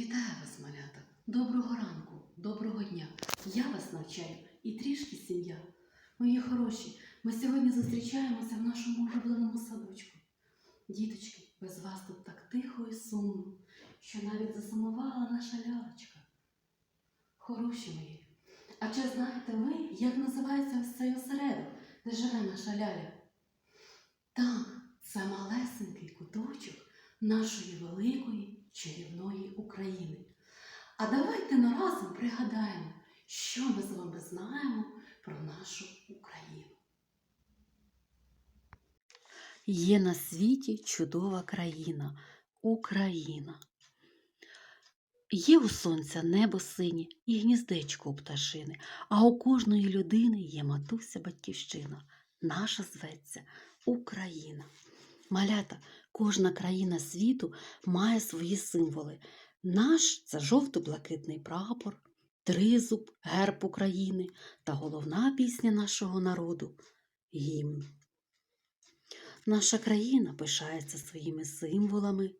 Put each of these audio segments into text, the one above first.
Вітаю вас, малята! Доброго ранку, доброго дня! Я вас навчаю і трішки сім'я. Мої хороші, ми сьогодні зустрічаємося в нашому улюбленому садочку. Діточки, без вас тут так тихо і сумно, що навіть засумувала наша лялечка. Хороші мої, а чи знаєте ви, як називається ось цей осередок, де живе наша ляля? Так, це малесенький куточок нашої великої чарівної України. А давайте наразом пригадаємо, що ми з вами знаємо про нашу Україну. Є на світі чудова країна Україна. Є у сонця небо синє і гніздечко у пташини, а у кожної людини є матуся батьківщина. Наша зветься Україна. Малята, кожна країна світу має свої символи. Наш це жовто-блакитний прапор, тризуб, герб України та головна пісня нашого народу гімн. Наша країна пишається своїми символами.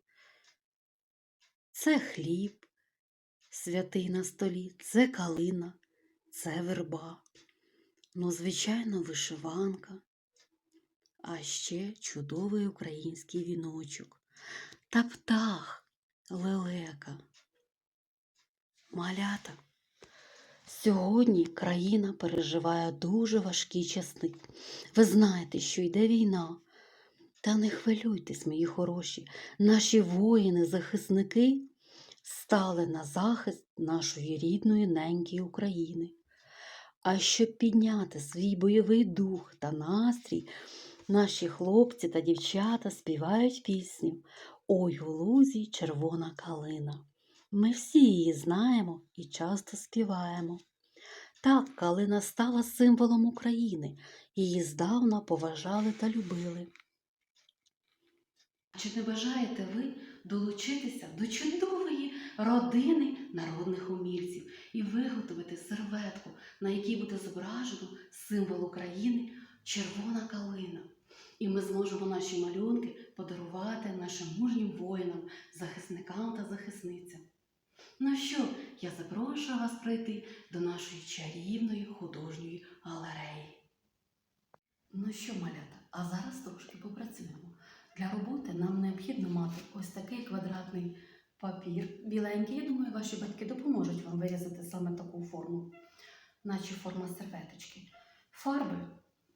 Це хліб, святий на столі, це калина, це верба. Ну, звичайно, вишиванка, а ще чудовий український віночок та птах лелека. Малята. Сьогодні країна переживає дуже важкі часи. Ви знаєте, що йде війна. Та не хвилюйтесь, мої хороші, наші воїни, захисники стали на захист нашої рідної неньки України. А щоб підняти свій бойовий дух та настрій, наші хлопці та дівчата співають пісню Ой у лузі червона калина. Ми всі її знаємо і часто співаємо. Так, калина стала символом України, її здавна поважали та любили. Чи не бажаєте ви долучитися до чудової родини народних умільців і виготовити серветку, на якій буде зображено символ України червона калина? І ми зможемо наші малюнки подарувати нашим мужнім воїнам, захисникам та захисницям. Ну що, я запрошую вас прийти до нашої чарівної художньої галереї. Ну що, малята, а зараз трошки попрацюємо. Для роботи нам необхідно мати ось такий квадратний папір біленький. Я думаю, ваші батьки допоможуть вам вирізати саме таку форму, наче форма серветочки. Фарби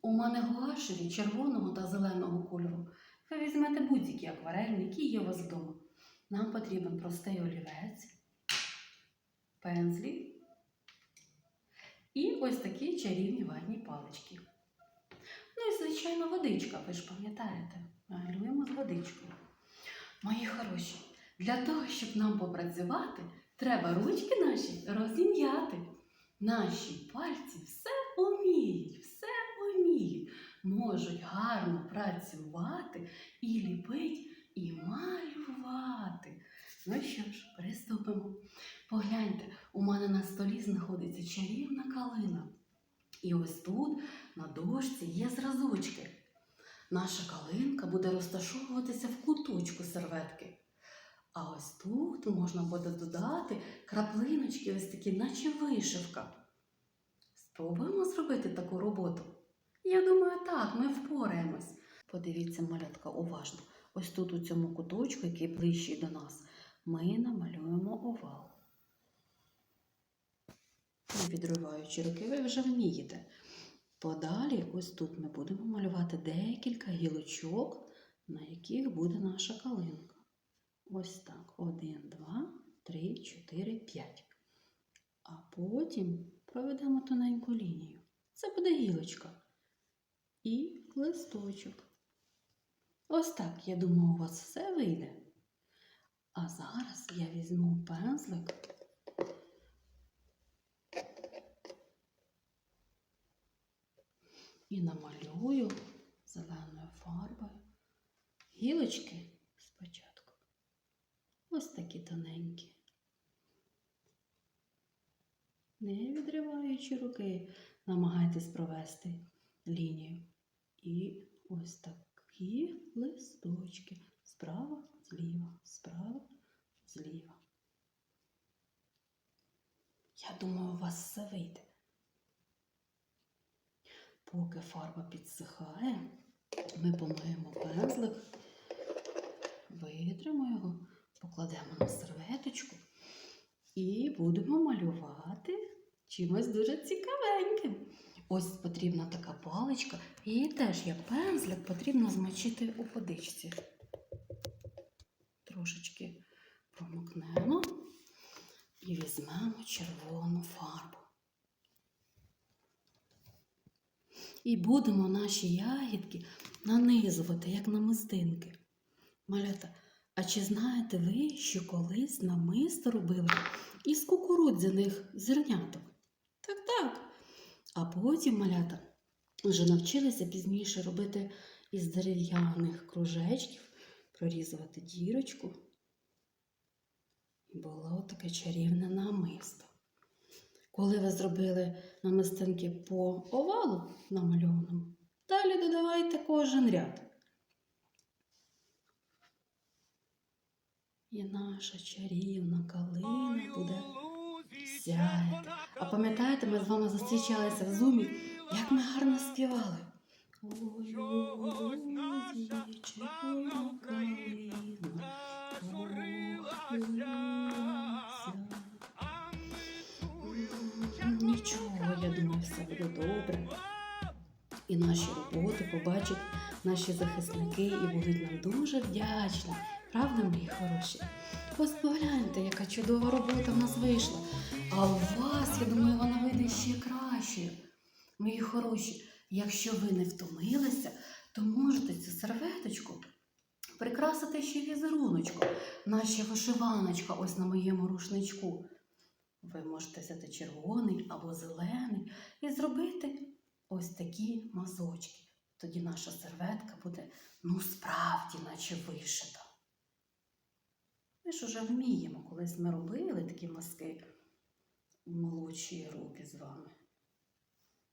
у мене гуашеві червоного та зеленого кольору. Ви візьмете будь-які акварельні, які є у вас вдома. Нам потрібен простий олівець, пензлі і ось такі чарівні ватні палички. Ну і, звичайно, водичка, ви ж пам'ятаєте, малюємо з водичкою. Мої хороші, для того, щоб нам попрацювати, треба ручки наші розім'яти. Наші пальці все вміють, можуть гарно працювати і ліпить, і малювати. Ну що ж, приступимо. Погляньте, у мене на столі знаходиться чарівна калина. І ось тут на дошці є зразочки. Наша калинка буде розташовуватися в куточку серветки. А ось тут можна буде додати краплиночки, ось такі, наче вишивка. Спробуємо зробити таку роботу. Я думаю, так, ми впораємось. Подивіться, малятка, уважно. Ось тут, у цьому куточку, який ближчий до нас, ми намалюємо овал. Не відриваючи руки, ви вже вмієте. Подалі, ось тут ми будемо малювати декілька гілочок, на яких буде наша калинка. Ось так. Один, два, три, чотири, п'ять. А потім проведемо тоненьку лінію. Це буде гілочка. І листочок. Ось так, я думаю, у вас все вийде. А зараз я візьму пензлик. і намалюю зеленою фарбою гілочки спочатку. Ось такі тоненькі. Не відриваючи руки, намагайтесь провести лінію. І ось такі листочки. Справа, зліва, справа, зліва. Я думаю, у вас все вийде. Поки фарба підсихає, ми помиємо пензлик, витримо його, покладемо на серветочку і будемо малювати чимось дуже цікавеньким. Ось потрібна така паличка, її теж як пензлик потрібно змочити у водичці. Трошечки промокнемо і візьмемо червону фарбу. І будемо наші ягідки нанизувати, як намистинки. Малята, а чи знаєте ви, що колись намисто робили із кукурудзяних зерняток? Так, так. А потім малята вже навчилися пізніше робити із дерев'яних кружечків, прорізувати дірочку. Було таке чарівне намисто. Коли ви зробили намистинки по овалу намальованому, далі додавайте кожен ряд. І наша чарівна калина буде сяяти. А пам'ятаєте, ми з вами зустрічалися в зумі, як ми гарно співали. Нічого, я думаю, все буде добре. І наші роботи побачать наші захисники і будуть нам дуже вдячні. Правда, мої хороші? Ось яка чудова робота в нас вийшла. А у вас, я думаю, вона вийде ще краще. Мої хороші, якщо ви не втомилися, то можете цю серветочку прикрасити ще візеруночком. Наша вишиваночка ось на моєму рушничку. Ви можете взяти червоний або зелений і зробити ось такі мазочки. Тоді наша серветка буде, ну, справді, наче вишита. Ми ж уже вміємо, колись ми робили такі маски молодші руки з вами.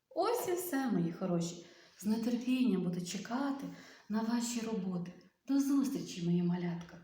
Ось і все, мої хороші. З нетерпінням буду чекати на ваші роботи. До зустрічі, мої малятка!